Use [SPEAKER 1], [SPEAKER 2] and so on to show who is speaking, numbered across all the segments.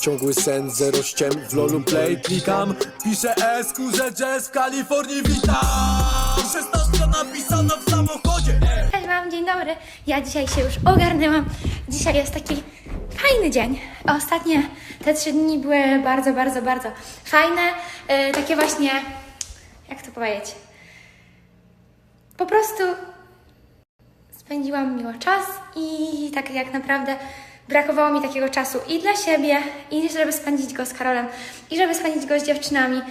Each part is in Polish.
[SPEAKER 1] Ciągły sen, zero ściem, w lolu play klikam Piszę S, kurze jazz, w Kalifornii witam 16 napisana w samochodzie
[SPEAKER 2] Cześć Wam, dzień dobry. Ja dzisiaj się już ogarnęłam. Dzisiaj jest taki fajny dzień. Ostatnie te trzy dni były bardzo, bardzo, bardzo fajne. Yy, takie właśnie, jak to powiedzieć? Po prostu spędziłam miło czas i tak jak naprawdę brakowało mi takiego czasu i dla siebie, i żeby spędzić go z Karolem, i żeby spędzić go z dziewczynami.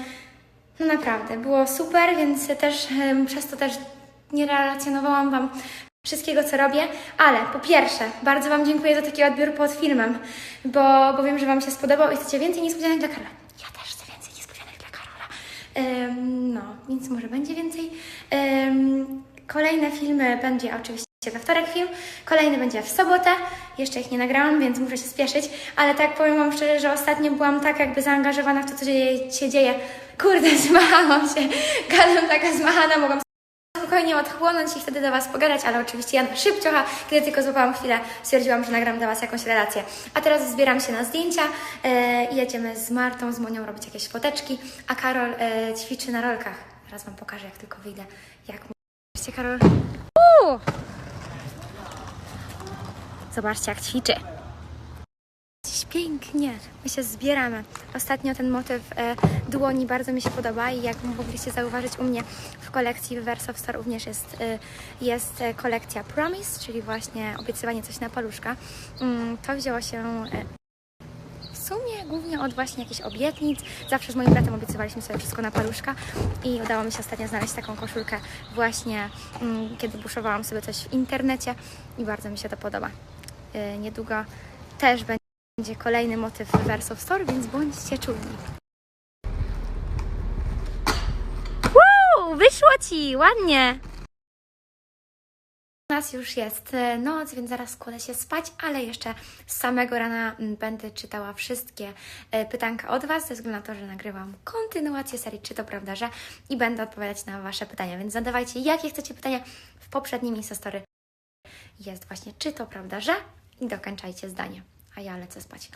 [SPEAKER 2] No naprawdę, było super, więc też przez to też nie relacjonowałam Wam wszystkiego, co robię, ale po pierwsze, bardzo Wam dziękuję za taki odbiór pod filmem, bo, bo wiem, że Wam się spodobał i chcecie więcej niespodzianek dla Karola. Ja też chcę więcej niespodzianek dla Karola. Em, no, więc może będzie więcej. Em, kolejne filmy będzie oczywiście we wtorek film, kolejny będzie w sobotę. Jeszcze ich nie nagrałam, więc muszę się spieszyć, ale tak powiem Wam szczerze, że ostatnio byłam tak jakby zaangażowana w to, co się, dzieje. Kurde, zmachałam się, gadam taka zmachana, mogłam spokojnie odchłonąć i wtedy do Was pogadać, ale oczywiście ja szybciocha, kiedy tylko złapałam chwilę, stwierdziłam, że nagram dla Was jakąś relację. A teraz zbieram się na zdjęcia e, i jedziemy z Martą, z Monią robić jakieś foteczki, a Karol e, ćwiczy na rolkach. Teraz Wam pokażę, jak tylko wyjdę, jak. Zobaczcie, Karol. Zobaczcie, jak ćwiczy. Dziś pięknie, my się zbieramy. Ostatnio ten motyw e, dłoni bardzo mi się podoba i jak mogliście zauważyć u mnie w kolekcji w Verso Store również jest, e, jest e, kolekcja Promise, czyli właśnie obiecywanie coś na paluszka. Mm, to wzięło się e, sumie głównie od właśnie jakichś obietnic. Zawsze z moim bratem obiecywaliśmy sobie wszystko na paluszka i udało mi się ostatnio znaleźć taką koszulkę właśnie mm, kiedy buszowałam sobie coś w internecie i bardzo mi się to podoba. E, niedługo też będzie kolejny motyw Verso Store, więc bądźcie czujni. Wyszło Ci! Ładnie! U nas już jest e, noc, więc zaraz kładę się spać, ale jeszcze z samego rana mm, będę czytała wszystkie e, pytanka od Was, ze względu na to, że nagrywam kontynuację serii Czy to prawda, że i będę odpowiadać na Wasze pytania, więc zadawajcie jakie chcecie pytania w poprzednim Instastory. Jest właśnie Czy to prawda, że i dokończajcie zdanie, a ja lecę spać.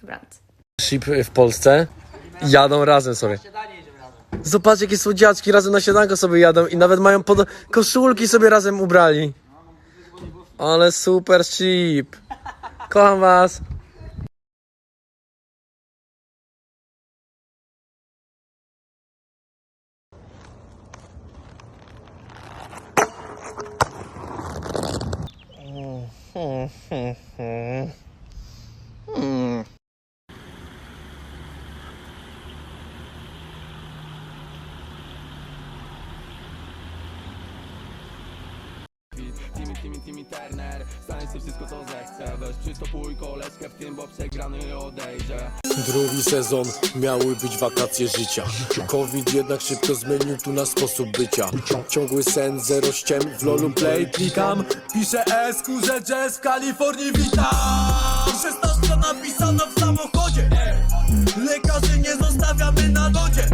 [SPEAKER 2] Dobranoc.
[SPEAKER 3] Ship w Polsce jadą razem sobie. Zobaczcie, jakie słodziaczki razem na śniadanko sobie jadą i nawet mają pod... koszulki sobie razem ubrali. Ale super ship. Kocham was.
[SPEAKER 4] Timmy, Timmy, Turner. Stanie sobie wszystko co zechce. Weź przystopuj koleżkę w tym, bo przegrany odejdzie.
[SPEAKER 1] Drugi sezon, miały być wakacje życia. Covid jednak szybko zmienił tu nasz sposób bycia. Ciągły sen, zero ściem, w lolu play klikam. Piszę S, kurze jazz, w Kalifornii witam. 16 napisana w samochodzie. Lekarzy nie zostawiamy na lodzie.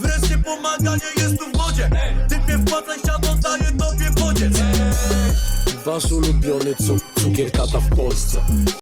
[SPEAKER 1] Wreszcie pomaganie jest tu w modzie. Typie wpłacaj bodziec Wasz ulubiony cuk, cukier tata w Polsce